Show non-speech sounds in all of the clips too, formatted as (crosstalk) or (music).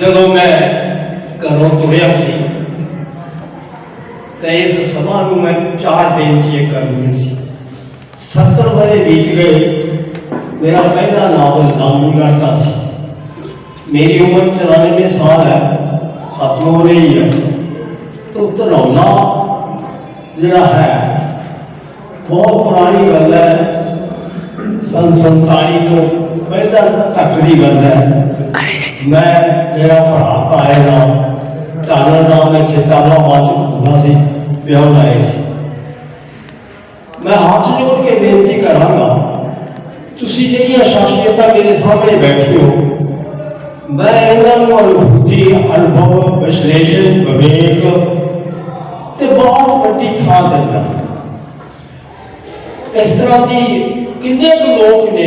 ਜਦੋਂ ਮੈਂ ਘਰੋਂ ਤੁਰਿਆ ਸੀ, ਤੇ ਇਸ ਸਮਾਂ ਨੂੰ ਮੈਂ ਚਾਰ ਬੇਨਤੀਆਂ ਕਰਨੀਆਂ ਸੀ। 70 ਵਰੇ ਬੀਤ ਗਏ, ਮੇਰਾ ਪਹਿਲਾ ਨਾਵਲ ਜ਼ਾਮੂ ਲੜਦਾ ਸੀ। ਮੇਰੀ ਉਮਰ 94 ਸਾਲ ਹੈ ਖਤਮ ਹੋ ਰਹੀ ਹੈ। ਤੋ ਧਰੌਲਾ ਜਿਹੜਾ ਹੈ, ਬਹੁਤ ਪੁਰਾਣੀ ਗੱਲ ਹੈ। ਸੰਨ 47 ਤੋਂ ਪਹਿਲਾਂ ਤੱਕ ਦੀ ਗੱਲ ਹੈ। میں میرا پڑھا پائے گا چانا نام میں چیتانا ماچک ہوا سی پیو لائے آئے میں ہاتھ جوڑ کے بےنتی کرا گا تھی جی شخصیت میرے سامنے بیٹھے ہو۔ میں اندر انہوں انبھوتی، انبھو بشلیشن وویک تے بہت ویڈی تھا دینا اس طرح دی کنے کو لوگ نے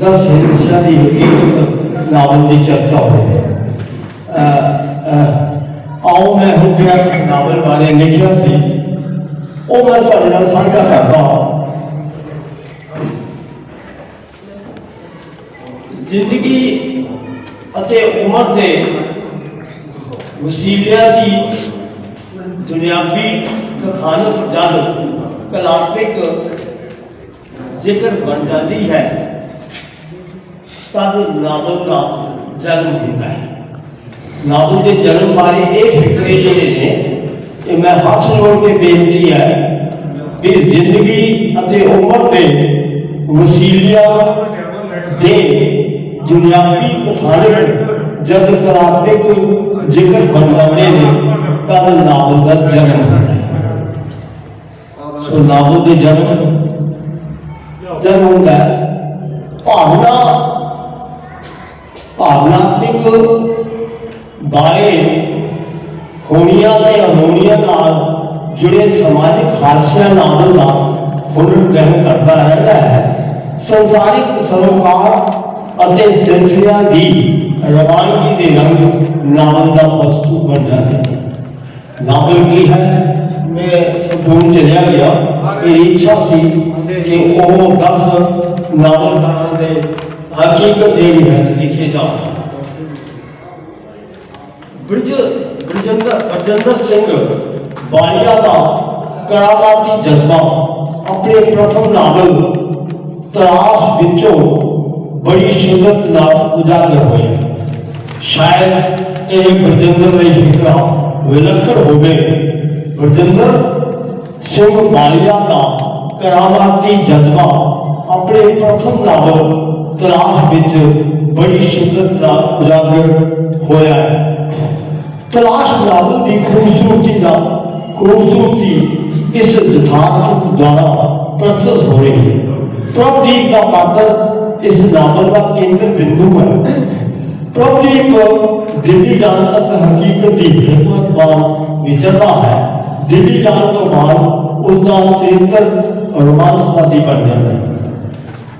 ਦਸ ਹਿੰਸਾ ਦੀ ਹਕੀਕਤ ਨਾਵਲ ਦੀ ਚਰਚਾ ਹੋਵੇ ਅਹ, ਆਓ ਮੈਂ ਹੁਣ ਜਿਹੜਾ ਇੱਕ ਨਾਵਲ ਬਾਰੇ ਲਿਖਿਆ ਸੀ ਉਹ ਮੈਂ ਤੁਹਾਡੇ ਨਾਲ ਸਾਂਝਾ ਕਰਦਾ ਹਾਂ। ਜ਼ਿੰਦਗੀ ਅਤੇ ਉਮਰ ਦੇ ਵਸੀਲਿਆਂ ਦੀ ਦੁਨਿਆਵੀ ਸਥਾਨਕ ਜਦ ਕਲਾਤਮਿਕ ਜ਼ਿਕਰ ਬਣ ਜਾਂਦੀ ਹੈ। ਤਦ ਨਾਵਲ ਦਾ ਜਨਮ ਹੁੰਦਾ ਹੈ ਨਾਵਲ ਦੇ ਜਨਮ ਬਾਰੇ ਇਹ ਫਿਕਰੇ ਜਿਹੜੇ ਨੇ ਇਹ ਮੈਂ ਹੱਥ ਜੋੜ ਕੇ ਬੇਨਤੀ ਹੈ ਵੀ ਜ਼ਿੰਦਗੀ ਅਤੇ ਉਮਰ ਦੇ ਵਸੀਲਿਆਂ ਦੇ ਦੁਨਿਆਵੀ ਕਥਾਨਕ ਜਦ ਕਲਾਤਮਿਕ ਜ਼ਿਕਰ ਬਣ ਜਾਂਦੇ ਨੇ ਤਦ ਨਾਵਲ ਦਾ ਜਨਮ ਹੁੰਦਾ ਹੈ ਸੋ ਨਾਵਲ ਦੇ ਜਨਮ ਜਨਮ ਹੁੰਦਾ ਹੈ ਭਾਵਨਾ ਭਾਵਨਾਤਮਕ ਬਾਰੇ ਹੋਣੀਆਂ ਤੇ ਅਹੋਣੀਆਂ ਨਾਲ ਜੁੜੇ ਸਮਾਜਿਕ ਹਾਸਿਆਂ ਨਾਵਲ ਦਾ ਹੁਨਰ ਗ੍ਰਹਿਣ ਕਰਦਾ ਰਹਿੰਦਾ ਹੈ। ਸੰਸਾਰਿਕ ਸਰੋਕਾਰ ਅਤੇ ਸਿਲਸਿਲਿਆਂ ਦੀ ਰਵਾਨਗੀ ਦੇ ਰੰਗ ਨਾਵਲ ਦਾ ਵਸਤੂ ਬਣ ਜਾਂਦੇ ਨੇ। ਨਾਵਲ ਕੀ ਹੈ? ਮੈਂ ਸੰਪੂਰਨ ਚਲਿਆ ਗਿਆ। ਇਹ ਇੱਛਾ ਸੀ ਕਿ ਉਹ 10 ਨਾਵਲਕਾਰਾਂ ਦੇ حقیقت یہی ہے۔ دیکھیے گا برج برجندر سنگھ بالیا کا کرالاتی جذبہ، اپنے پرتھم ناول تراس وچوں بڑی شدت نال اجاگر ہوئے۔ شاید یہ برجندر نے ہیکڑا ولکھڑ ہو گئے برجندر سنگھ بالیا کا کرالاتی جذبہ اپنے پرتھم ناول تراہ بچ بڑی شدت را اجاگر ہویا ہے۔ تلاش راول دی خوبصورتی دا خوبصورتی اس یتھارت دوارا پرستت ہو رہی ہے۔ پردیپ کا پاتر اس نامل کا کیندر بندو ہے۔ پردیپ دلی جان تک حقیقت دی حکمت بان وچرتا ہے۔ دلی جان تو بعد اس کا چیتر رومانس بن جاتا ہے۔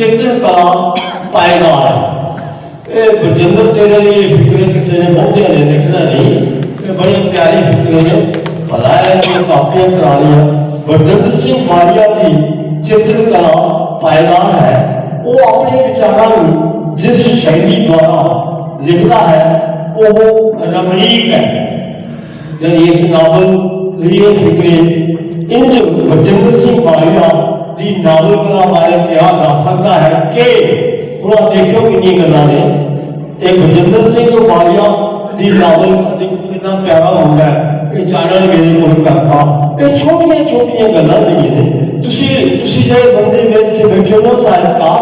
چتر کا پائیدار ہے یہ برجندر تیرے لیے فکریں کسی نے بہتیا نے لکھنا نہیں یہ بڑی پیاری فکریں بلایا جو کافیاں کرا لیا برجندر سنگھ ماریا کی چتر کلا پائیدار ہے وہ اپنے وچاروں جس شہری دوارا لکھتا ہے وہ رمنیک ہے یعنی اس ناول لیے فکریں ان برجندر سنگھ ماریا دین نازل کرنا ہمارے تیار آ سکتا ہے کہ تھوڑا دیکھو کہ یہ گلا نے ایک بجندر سنگھ جو باڑیا دین نازل کتنا پیارا ہوں گا ہے یہ چاہنا میرے ملک کرتا یہ چھوٹیاں چھوٹی گلا نہیں نے تسی تسی جے بندے میرے سے بیٹھے ہو سائز کا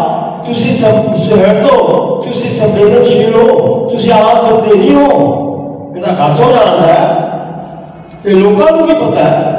تسی سب سہر دو تسی سب دین شیر ہو تسی آپ بندے نہیں ہو یہ تو گھر سو جانا ہے یہ لوگوں کو بھی پتا ہے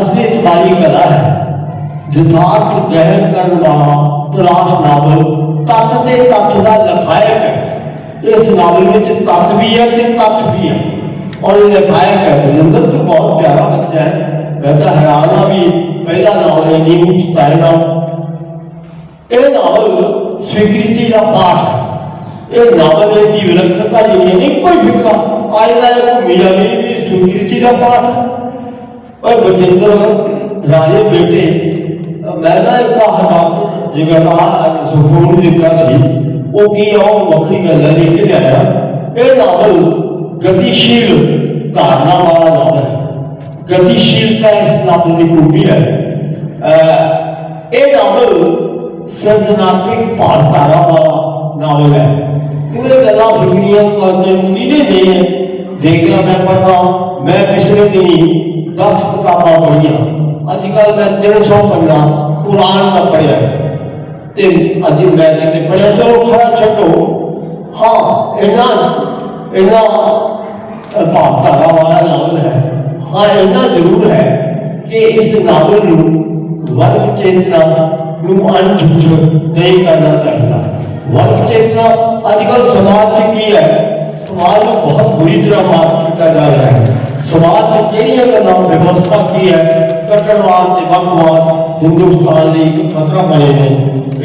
اصل اعتباری کلا ہے۔ جتھارت گہر کر وہاں تلاش ناول تت تے تت دا لکھائق ہے۔ اس ناول وچ تت بھی ہے تے تت بھی ہے۔ اور یہ لکھائق ہے۔ بلندر تو بہت پیارا بچہ ہے۔ کہتا ہرانا ہاں بھی پہلا ناول ہے نیو چتائے نا اے ناول سویکرتی کا پاٹ ہے۔ اے ناول اس کی ولکھنتا یہ نہیں، کوئی فکرہ۔ آئے آئندہ جب میرا بھی سویکرتی کا پاٹ ہے۔ ਸਵੀਕ੍ਰਿਤੀ ਦਾ ਪਾਠ ਹੈ ਪਰ ਬਜਿੰਦਰ ਰਾਜੇ ਬੇਟੇ ਮੈਂ ਨਾ ਇੱਕ ਹਟਾਪ ਜਿਵੇਂ ਦਾ ਸੁਕੂਨ ਦਿੱਤਾ ਸੀ ਉਹ ਕੀ ਆ ਉਹ ਵੱਖਰੀ ਗੱਲ ਹੈ ਲਿਖ ਕੇ ਆਇਆ ਇਹ ਨਾਵਲ ਗਤੀਸ਼ੀਲ ਧਾਰਨਾ ਵਾਲਾ ਨਾਵਲ ਹੈ ਗਤੀਸ਼ੀਲਤਾ ਇਸ ਨਾਵਲ ਦੀ ਖੂਬੀ ਹੈ ਅਹ ਇਹ ਨਾਵਲ ਸਿਰਜਣਾਤਮਕ ਭਾਵਧਾਰਾ ਵਾਲਾ ਨਾਵਲ ਹੈ ਇਹਦੇ ਗੱਲਾਂ ਫਿਕਰੀਆਂ ਕਰਕੇ ਮੁਨੀਦੇ ਨਹੀਂ ਹੈ دیکھنا میں پڑھنا میں پچھلے دن دس کتابیں پڑھیا اج کل میں تین سو پڑھنا قرآن کا پڑھیا ہے۔ اج میں پڑھیا، چلو ہاں والا ناول ہے۔ ہاں اینا ضرور ہے کہ اس ناول ورگ چیتنا نہیں کرنا چاہیے ورگ چیتنا اج کل سماج کی ہے؟ سوال کو بہت بری طرح بات کیا جا رہا ہے۔ سوال سماج نے کہڑی گلوں ویوستھا کی ہے۔ کٹڑواد سے وقتواد ہندوستان ਲਈ ਇੱਕ ਖਤਰਾ ਬਣੇ ਨੇ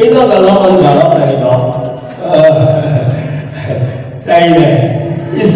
ਇਹਨਾਂ ਗੱਲਾਂ ਵੱਲ ਜਾਣਾ ਪਏਗਾ ਚਾਹੀਦਾ ਇਸ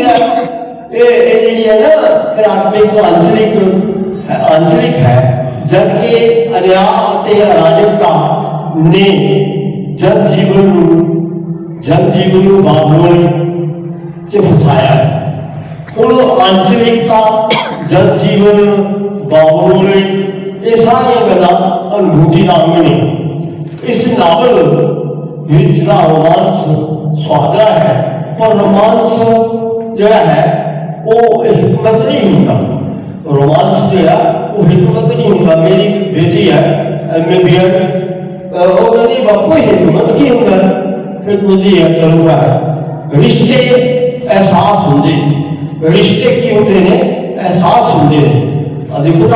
یہ یہ ہے نا خرابی آنچلک آنچلک ہے، جبکہ اریا اراجکتا نے جن جیون جن جیون معمول سے فسایا ہوں آنچلکتا جن جیون معمول یہ ساری گلا انبھوتی ناول نے اس ناول جڑا رومانس سہاگرا ہے، اور رومانس جڑا ہے وہ حکمت نہیں ہوتا۔ رومانس جو ہے، وہ حکمت نہیں ہوتا۔ میری بیٹی ہے ایم اے بی ایڈ وہ کہتی باپو حکمت کی ہوتا۔ جی، ہے پھر مجھے یہ رشتے احساس ہوتے رشتے کی ہوتے ہیں، احساس ہوتے ہیں۔ دیکھو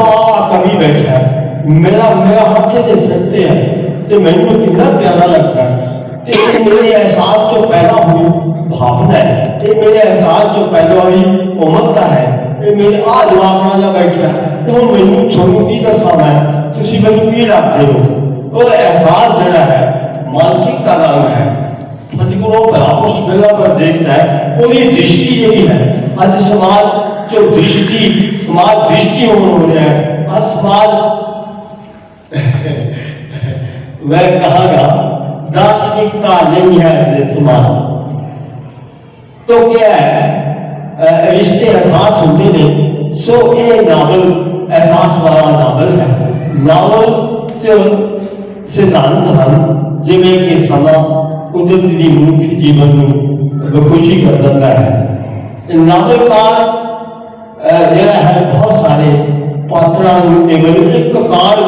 کبھی بیٹھا ہے۔ میرا میرا ہاتھ سے سکتے ہیں۔ تو مجھے کتنا پیارا لگتا ہے۔ تو میرے احساس پیدا ہوئی بھاپنا ہے۔ یہ میرے احساس جو پیدا پہلوائی امت کا ہے۔ یہ میرے آ دماغ نہ جا بیٹھا تو ہوں مینوں سنوں کی دسا میں تھی مجھے کی رکھتے ہو؟ اور احساس جڑا ہے، مانسک کا نام ہے۔ مجھے وہ اس بلا پر دیکھنا ہے۔ وہی دشتی یہی ہے۔ آج سماج، جو دشتی، سماج دشتی ہو رہے ہیں آج سماج (laughs) میں کہا گا دس ایکتا نہیں ہے سماج۔ تو کیا ہے رشتے احساس ہوتے ہیں سو یہ ناول احساس والا ناول ہے ناول سدھانت ہیں جی کہ سما قدرت کی روح جیون خوشی کر دیتا ہے ناول کار جہاں ہے بہت سارے پاتروں ایک کار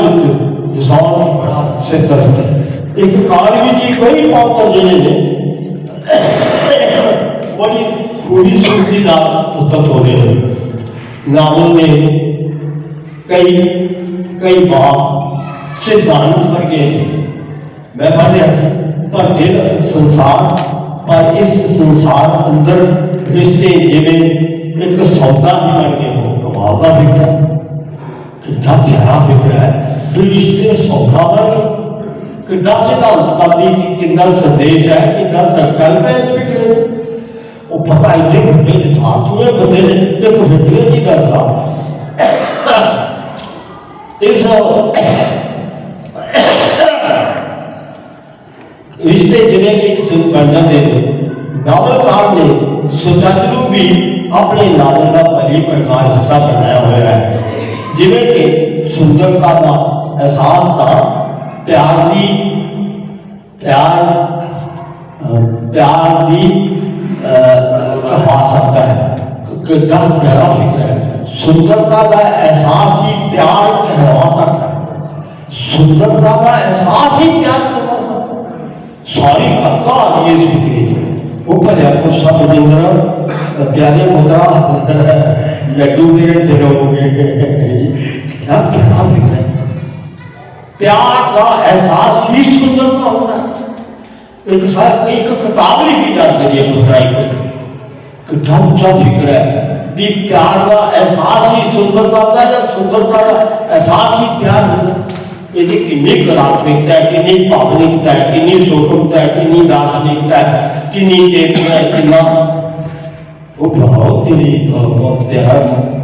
جساؤ بڑا سرکست ہے ایک کار بھی کوئی پاتر جہے بڑی خوبصورتی کا پستک ہو گئی ناول نے کئی کئی باپ سے دانت پر گئے میں بھر رہا تھا پر دل سنسار پر اس سنسار اندر رشتے جیویں ایک سودا ہی بن گئے ہو کمال کا فکر ہے کتنا گہرا فکر ہے جو رشتے سودا بن گئے کتنا سدھانت کا بھی کتنا سندیش ہے کتنا سنکلپ ہے اس فکر میں وہ پتا ہی نہیں کہ میرے نے ہوئے تو میرے ایک فکرے کی گل تھا اس رشتے جنے کے سن کرنا دے ناولکار نے سچاچرو بھی اپنے ناول کا بھلی پرکار حصہ بنایا ہویا ہے جیسے کے سندر کا احساس تھا پیار دی پیار پیار دی چھپا سکتا ہے۔ کہ کیا گہرا فکر ہے سندرتا کا احساس ہی پیار کہلوا سکتا ہے سندرتا کا احساس ہی پیار کروا سکتا ہے ساری کرتا یہ سیکھے اوپر ہے کو سب مندر پیارے مدرا لڈو میرے چلو کیا کہنا فکر ہے پیار کا احساس ہی سندرتا ہوتا ہے ایک کتاب لکھی جا سکتی ہے پترائی کو کہ ڈھم فکر ہے دی پیار دا احساس ہی سندر دا یا سندر دا احساس ہی پیار ہوتا ہے یہ کنی کلاسمکتا ہے کنی پابلکتا ہے کنی سوکمتا ہے کنی دارشنکتا ہے کنی چیتنا ہے کنی وہ بھاؤ تیری بھاؤ تیرا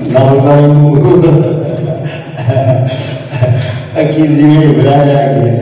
لڑکا ہے عقیدی میں گھبرایا گیا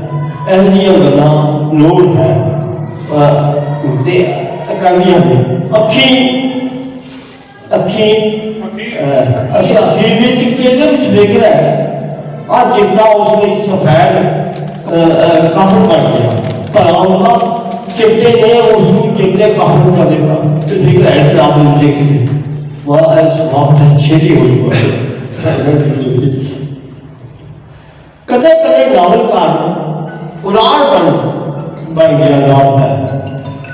ਇਹ ਜਿਹੀਆਂ ਗੱਲਾਂ ਲੋੜ ਹੈ। ਤੇ ਕਰਨੀਆਂ ਨੇ। ਅੱਖੀ ਅੱਖੀ ਅਸੀਂ ਅਖੀਰ ਵਿੱਚ ਕਿਹਦੇ ਵਿੱਚ ਦੇਖ ਰਿਹਾ ਆ ਚਿੱਟਾ ਉਸ ਵਿੱਚ ਸਫੈਦ ਕਾਫਰ ਬਣ ਗਿਆ। ਪਰ ਉਹਨਾਂ ਚਿੱਟੇ ਨੇ ਉਸ ਨੂੰ ਚਿੱਟੇ ਕਾਫਰ ਕਰ ਦਿੱਤਾ ਤੇ ਦੇਖ ਰਿਹਾ ਇਸ ਨਾਮ ਨੂੰ ਦੇਖ ਕੇ ਵਾਹ ਇਸ ਸਮਾਪਤ ਛੇਤੀ ਹੋਈ ਹੋਈ (laughs) ਕਦੇ ਕਦੇ ਨਾਵਲਕਾਰ قرآن پر بن گیا رب ہے۔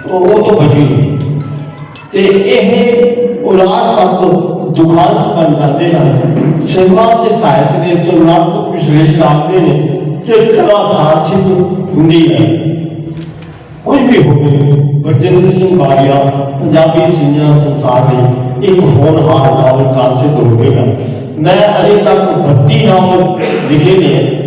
تو وہ تو بچی تے یہ قرآن پر تو دکان بن جاتے ہیں سیوا کے ساحت نے تو رب کو پچھلے لاتے نے کہ کلا ساتھ ہوں ہے۔ کچھ بھی ہو ہوگی گرجندر سنگھ باریا، پنجابی سینئر سنسار نے ایک ہون ہار ہونہار دور قاصد ہوئے گا۔ میں ارے تک بتی نام لکھے نے